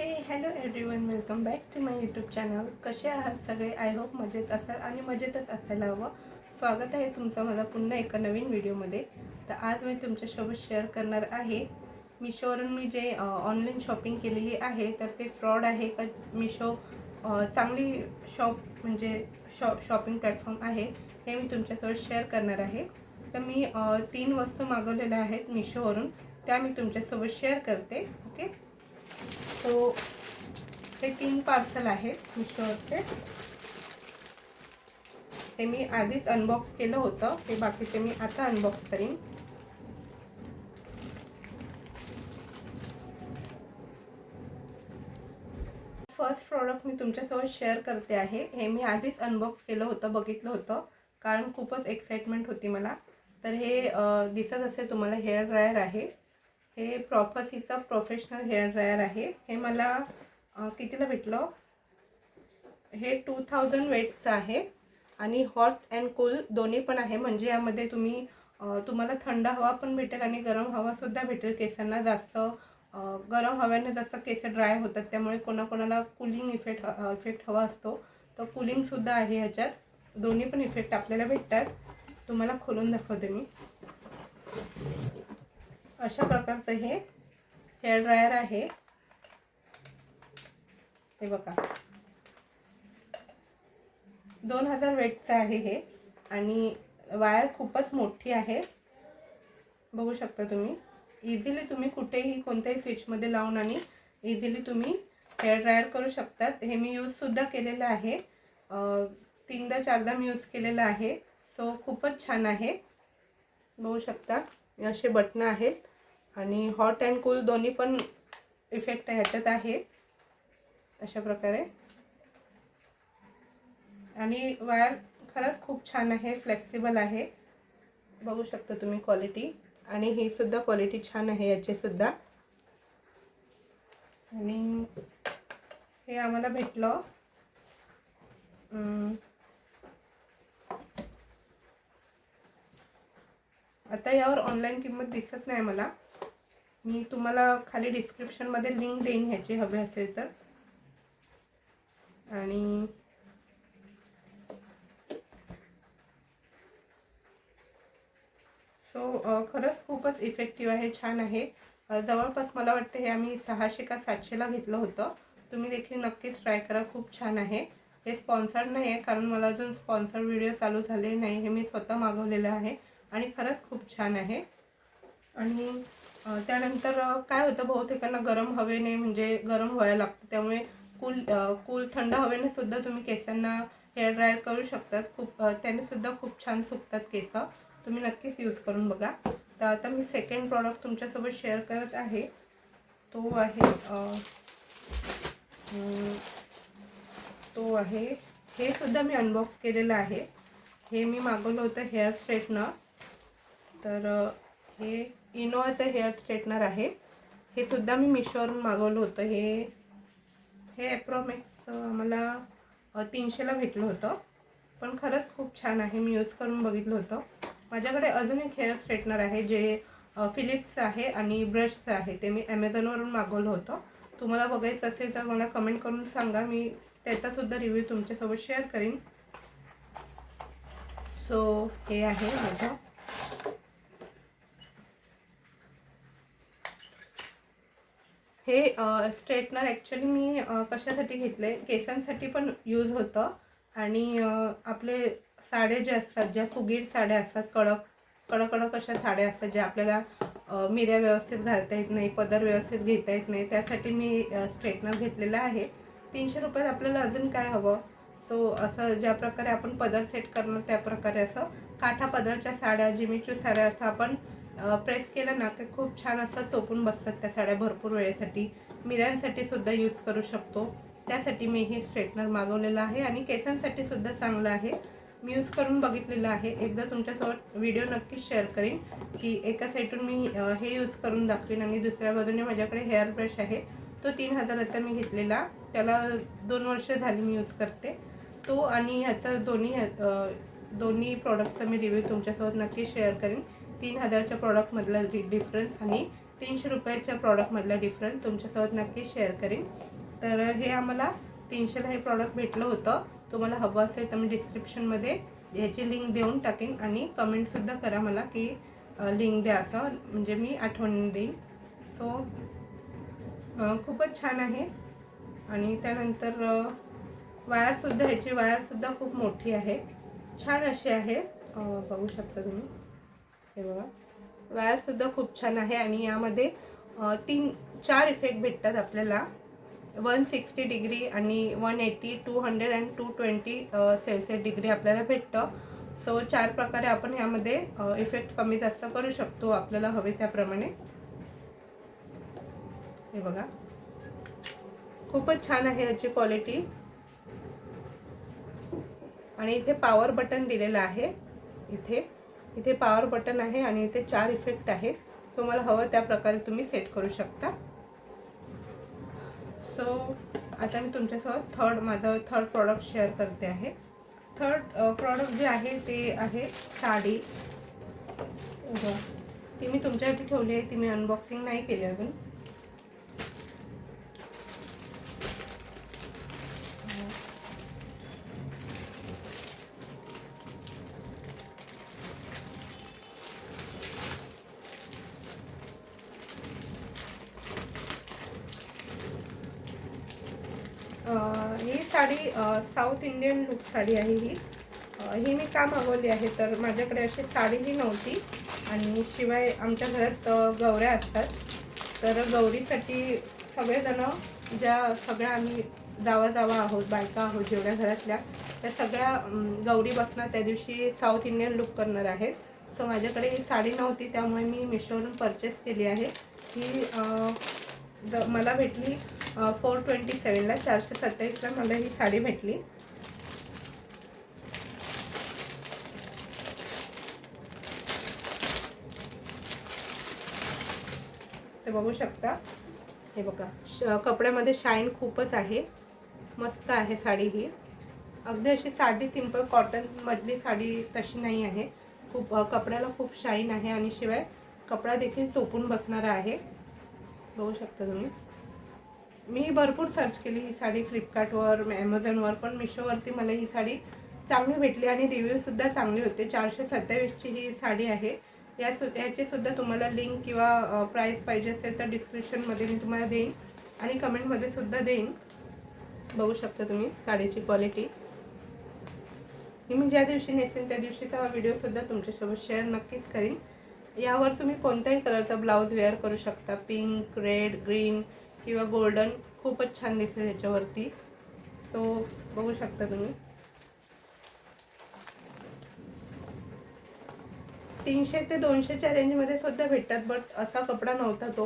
Hey hello everyone welcome back to my YouTube channel कसे आहात सगळे? आय होप मजेत असाल आणि मजेतच असायला हवं. स्वागत आहे तुमचं माझा पुन्हा एका नवीन व्हिडिओमध्ये तर आज मी तुमच्यासोबत शेअर करणार आहे. मिशोवरून मी जे ऑनलाईन शॉपिंग केलेली आहे तर ते फ्रॉड आहे. का मिशो चांगली शॉप म्हणजे शॉ शॉपिंग प्लॅटफॉर्म आहे. हे मी तुमच्यासोबत शेअर करणार आहे. तर मी तीन वस्तू मागवलेल्या आहेत मिशोवरून त्या मी तुमच्यासोबत शेअर करते. सो हे तीन पार्सल आहेत मिशोवरचे. हे मी आधीच अनबॉक्स केलं होतं. हे बाकीचे मी आता अनबॉक्स करीन. फर्स्ट प्रॉडक्ट मी तुमच्यासोबत शेअर करते आहे. हे मी आधीच अनबॉक्स केलं होतं बघितलं होतं. कारण खूपच एक्साइटमेंट होती मला. तर हे दिसत असेल तुम्हाला हेअर ड्रायर आहे. हे प्रॉपर्सीचं प्रोफेशनल हेअर ड्रायर आहे. हे मला कितीला भेटलं? हे टू थाउजंड वेटचं आहे. आणि हॉट अँड कूल दोन्ही पण आहे. म्हणजे यामध्ये तुम्ही तुम्हाला थंड हवा पण भेटेल आणि गरम हवासुद्धा भेटेल. केसांना जास्त गरम हव्याने जास्त केस ड्राय होतात. त्यामुळे कोणाकोणाला कुलिंग इफेक्ट इफेक्ट हवा असतो. तर कुलिंगसुद्धा आहे ह्याच्यात. दोन्ही पण इफेक्ट आपल्याला भेटतात. तुम्हाला खोलून दाखवते मी. अशा प्रकारचं हे हेअर ड्रायर आहे. हे बघा. दोन हजार वेटचं आहे हे आणि वायर खूपच मोठी आहे. बघू शकता तुम्ही. इझिली तुम्ही कुठेही कोणत्याही स्विचमध्ये लावून आणि इझिली तुम्ही हेअर ड्रायर करू शकतात. हे मी यूजसुद्धा केलेलं आहे. तीनदा चारदा मी यूज केलेलं आहे. सो खूपच छान आहे. बघू शकता. असे बटणं आहेत. आणि हॉट अँड कूल दोन्ही पण इफेक्ट ह्याच्यात आहे. अशा प्रकारे. आणि वायर खरंच खूप छान आहे फ्लेक्सिबल आहे. बघू शकता तुम्ही क्वालिटी आणि ही सुद्धा क्वालिटी छान आहे याची सुद्धा. आणि हे आम्हाला भेटलं. आता यावर ऑनलाईन किंमत दिसत नाही मला. मी तुम्हाला खाली डिस्क्रिप्शनमध्ये लिंक देईन ह्याची हवे असेल तर. आणि सो खरंच खूपच इफेक्टिव्ह आहे छान आहे. जवळपास मला वाटतं हे आम्ही सहाशे का सातशेला घेतलं होतं. तुम्ही देखील नक्कीच ट्राय करा खूप छान आहे. हे स्पॉन्सर्ड नाही आहे कारण मला अजून स्पॉन्सर्ड व्हिडिओ चालू झाले नाही हे मी स्वतः मागवलेलं आहे. आणि खरंच खूप छान आहे. आणि त्यानंतर काय होतं बहुतेकांना गरम हवेने म्हणजे गरम व्हायला लागतं. त्यामुळे कूल कूल थंड हवेने सुद्धा तुम्ही केसांना हेअर ड्रायर करू शकतात. खूप त्याने सुद्धा खूप छान सुकतात केस. तुम्ही नक्कीच यूज करून बघा. तर आता मी सेकंड प्रॉडक्ट तुमच्यासोबत शेअर करत आहे. तो आहे तो आहे हे सुद्धा मी अनबॉक्स केलेलं आहे. हे मी मागवलं होतं हेअर स्ट्रेटनर तर हे इनोवाचं हेअर स्ट्रेटनर आहे. हे सुद्धा मी मिशोवरून मागवलं होतं. हे हे ॲप्रॉमॅक्स आम्हाला तीनशेला भेटलं होतं. पण खरंच खूप छान आहे. मी यूज करून बघितलं होतं. माझ्याकडे अजून एक हेअर स्ट्रेटनर आहे जे फिलिप्स फिलिप्सचं आहे आणि ब्रशचं आहे. ते मी ॲमेझॉनवरून मागवलं होतं. तुम्हाला बघायचं असेल तर मला कमेंट करून सांगा. मी त्याचासुद्धा रिव्ह्यू तुमच्यासोबत शेअर करीन. सो हे आहे माझं. हे स्ट्रेटनर ॲक्च्युली मी कशासाठी घेतले केसांसाठी पण यूज होतं. आणि आपले साड्या जे असतात ज्या फुगीर साड्या असतात कडक कडक कडक अशा साड्या असतात ज्या आपल्याला मिऱ्या व्यवस्थित घालता येत नाही पदर व्यवस्थित घेता येत नाही त्यासाठी मी स्ट्रेटनर घेतलेला आहे. तीनशे रुपयात आपल्याला अजून काय हवं? सो असं ज्या प्रकारे आपण पदर सेट करणार त्या प्रकारे असं. काठा पदरच्या साड्या जिमीचू साड्या असं आपण प्रेस केलं ना ते खूप छान असं चोपून बसतात त्या साड्या भरपूर वेळेसाठी. मिऱ्यांसाठी सुद्धा यूज करू शकतो. त्यासाठी मी हे स्ट्रेटनर मागवलेलं आहे आणि केसांसाठी सुद्धा चांगलं आहे. मी यूज करून बघितलेलं आहे. एकदा तुमच्यासोबत व्हिडिओ नक्कीच शेअर करीन की एका साईडून मी हे यूज करून दाखवीन आणि दुसऱ्या बाजूने माझ्याकडे हेअर ब्रश आहे. तो तीन हजाराचा मी घेतलेला. त्याला दोन वर्ष झाली मी यूज करते. तो आणि ह्याचा दोन्ही दोन्ही प्रॉडक्टचा मी रिव्ह्यू तुमच्यासोबत नक्की शेअर करेन. तीन हजारच्या प्रॉडक्टमधला डिफरन्स आणि तीनशे रुपयाच्या प्रॉडक्टमधला डिफरन्स तुमच्यासोबत नक्की शेअर करेन. तर हे आम्हाला तीनशेला हे प्रॉडक्ट भेटलं होतं. तुम्हाला हवं असेल तर मी डिस्क्रिप्शनमध्ये ह्याची लिंक देऊन टाकेन आणि कमेंटसुद्धा करा मला की लिंक द्या असं. म्हणजे मी आठवण देईन. सो खूपच छान आहे. आणि त्यानंतर वायरसुद्धा ह्याची वायरसुद्धा खूप मोठी आहे. छान अशी आहे. बघू शकता तुम्ही. हे बघा. वायरसुद्धा खूप छान आहे आणि यामध्ये तीन चार इफेक्ट भेटतात आपल्याला. वन सिक्स्टी डिग्री आणि one eighty two hundred and two twenty celsius degree आपल्याला भेटतं. सो चार प्रकारे आपण यामध्ये इफेक्ट कमी जास्त करू शकतो आपल्याला हवे त्याप्रमाणे. हे बघा. खूपच छान आहे याची क्वालिटी आणि इथे पॉवर बटन दिलेलं आहे. इथे. इथे पॉवर बटन आहे आणि इथे चार इफेक्ट आहेत. तुम्हाला हवं त्या प्रकारे तुम्ही सेट करू शकता. सो आता मी तुमच्यासोबत थर्ड माझं थर्ड प्रॉडक्ट शेअर करते आहे. थर्ड प्रॉडक्ट जे आहे ते आहे साडी. ती मी तुमच्यासाठी ठेवली आहे. ती मी अनबॉक्सिंग नाही केली अजून अं, ही sari south Indian look sari आहे ही. ही मी का मागवली आहे? तर माझ्याकडे अशी साडीही नव्हती आणि शिवाय आमच्या घरात गौऱ्या असतात. तर गौरीसाठी सगळेजणं ज्या सगळ्या आम्ही जावा जावा आहोत बायका आहोत जेवढ्या घरातल्या त्या सगळ्या गौरी बसना त्या दिवशी साऊथ इंडियन लुक करणार आहेत. सो माझ्याकडे ही साडी नव्हती त्यामुळे मी मिशोवरून परचेस केली आहे. ही द मला भेटली फोर ट्वेंटी सेवनला चारशे सत्तावीसला मला ही साडी भेटली. ते बघू शकता. हे बघा श कपड्यामध्ये शाईन खूपच आहे. मस्त आहे साडी ही. अगदी अशी साधी सिंपल कॉटनमधली साडी तशी नाही आहे. खूप कपड्याला खूप शाईन आहे आणि शिवाय कपडा देखील चोपून बसणारा आहे. बघू शकता तुम्ही. मी भरपूर सर्च केली ही साडी फ्लिपकार्टवर ॲमेझॉनवर पण मिशोवरती मला ही साडी चांगली भेटली आणि रिव्ह्यूसुद्धा चांगले होते. चारशे सत्तावीसची ही साडी आहे. या सु याचीसुद्धा तुम्हाला लिंक किंवा प्राईस पाहिजे असेल तर डिस्क्रिप्शनमध्ये मी तुम्हाला देईन आणि कमेंटमध्ये सुद्धा देईन. बघू शकता तुम्ही साडीची क्वालिटी ही मी ज्या दिवशी नेसेन त्या दिवशीचा व्हिडिओसुद्धा तुमच्यासोबत शेअर नक्कीच करीन. यावर तुम्ही कोणत्याही कलरचा ब्लाऊज वेअर करू शकता. पिंक रेड ग्रीन किंवा गोल्डन खूपच छान दिसेल ह्याच्यावरती सो बघू शकता तुम्ही. तीनशे ते दोनशेच्या रेंजमध्ये सुद्धा भेटतात बट असा कपडा नव्हता तो.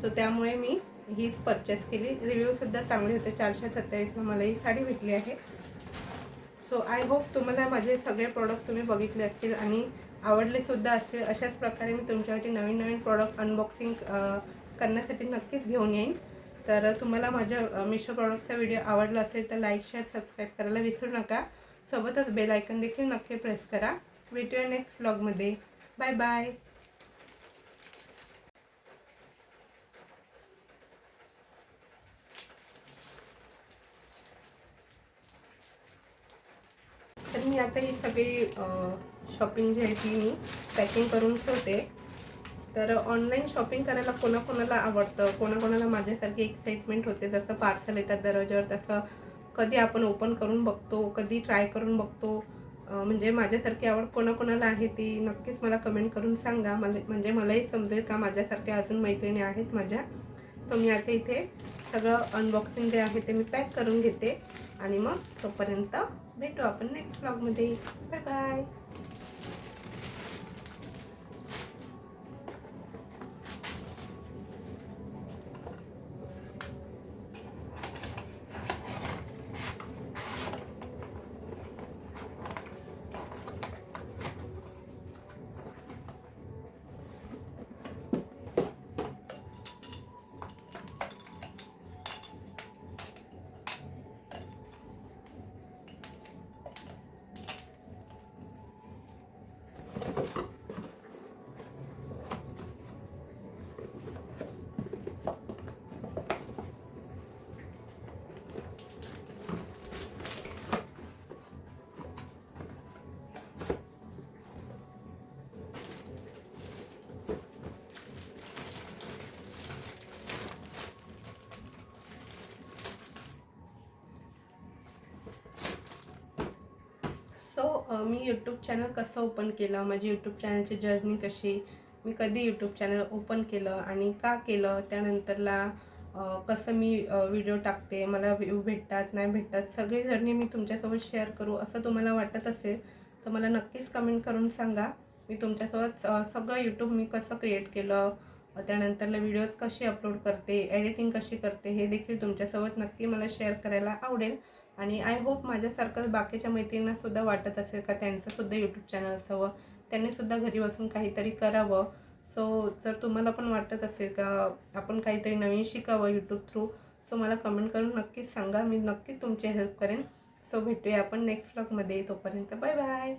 सो त्यामुळे मी हीच परचेस केली. रिव्ह्यूसुद्धा चांगले होते चारशे सत्तावीसला मला ही साडी भेटली आहे. सो आय होप तुम्हाला माझे सगळे प्रॉडक्ट तुम्ही बघितले असतील आणि आवडले सुद्धा असतील अशाच प्रकारे मी तुमच्यासाठी नवीन नवीन प्रॉडक्ट अनबॉक्सिंग करण्यासाठी नक्कीच घेऊन येईन. तर तुम्हाला माझ्या मिशो प्रॉडक्टचा व्हिडिओ आवडला असेल तर लाईक शेअर सबस्क्राईब करायला विसरू नका. सोबतच बेल आयकन देखील नक्की प्रेस करा. भेटूया नेक्स्ट व्लॉगमध्ये बाय बाय तर मी आता ही सगळी शॉपिंग जी आहे ती मी पॅकिंग करून ठेवते. तर ऑनलाईन शॉपिंग करायला कोणाकोणाला आवडतं? कोणाकोणाला माझ्यासारखी एक्साइटमेंट होते? जसं पार्सल येतात दरवाज्यावर तसं कधी आपण ओपन करून बघतो कधी ट्राय करून बघतो. म्हणजे माझ्यासारखी आवड कोणाकोणाला आहे ती नक्कीच मला कमेंट करून सांगा. मला म्हणजे मलाही समजेल का माझ्यासारख्या अजून मैत्रिणी आहेत माझ्या? तर मी आता इथे सगळं अनबॉक्सिंग जे आहे ते मी पॅक करून घेते. आणि मग तोपर्यंत भेटू आपण नेक्स्ट ब्लॉगमध्ये बाय बाय मी यूट्यूब चॅनल कसं ओपन केलं माझी यूट्यूब चॅनलची जर्नी कशी मी कधी यूट्यूब चॅनल ओपन केलं आणि का केलं त्यानंतरला कसं मी व्हिडिओ टाकते मला व्ह्यू भेटतात नाही भेटतात सगळी जर्नी मी तुमच्यासोबत शेअर करू असं तुम्हाला वाटत असेल तर मला नक्कीच कमेंट करून सांगा. मी तुमच्यासोबत सगळं यूट्यूब मी कसं क्रिएट केलं त्यानंतरला व्हिडिओज कशी अपलोड करते एडिटिंग कशी करते हे देखील तुमच्यासोबत नक्की मला शेअर करायला आवडेल. आणि आय होप माझ्यासारखं बाकीच्या मैत्रिणींनासुद्धा वाटत असेल का त्यांचंसुद्धा यूट्यूब चॅनल असावं. त्यांनीसुद्धा घरी बसून काहीतरी करावं. सो जर तुम्हाला पण वाटत असेल का आपण काहीतरी नवीन शिकावं यूट्यूब थ्रू सो मला कमेंट करून नक्कीच सांगा. मी नक्कीच तुमची हेल्प करेन. सो भेटूया आपण नेक्स्ट व्लॉगमध्ये तोपर्यंत बाय बाय